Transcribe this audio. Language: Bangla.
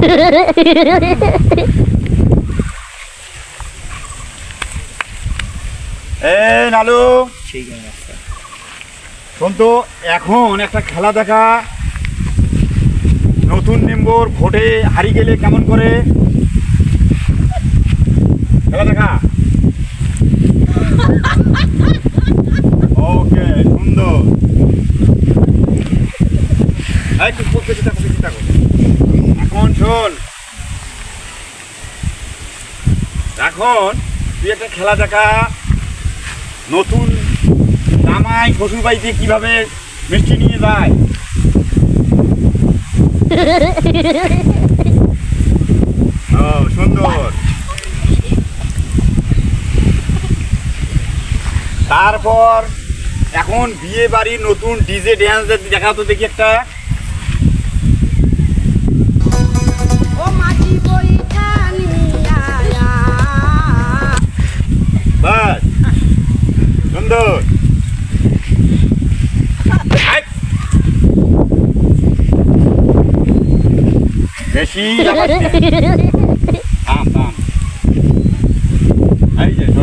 এ নালু। শোন তো এখন একটা খেলা দেখা। নতুন মেম্বর ভোটে হারিয়ে গেলে কেমন করে? খেলা দেখা। ওকে সুন্দর। এই, তুই খুব বেশি থাকো, বেশি থাকো। এখন। তুই একটা খেলা দেখা। নতুন জামাই শ্বশুর বাড়িতে কীভাবে মিষ্টি নিয়ে যায়। ও, সুন্দর। তারপর এখন বিয়ে বাড়ির নতুন ডিজে ড্যান্স দেখা তো দেখি একটা। Thunder. Messi dapat. Pam pam. Ayo.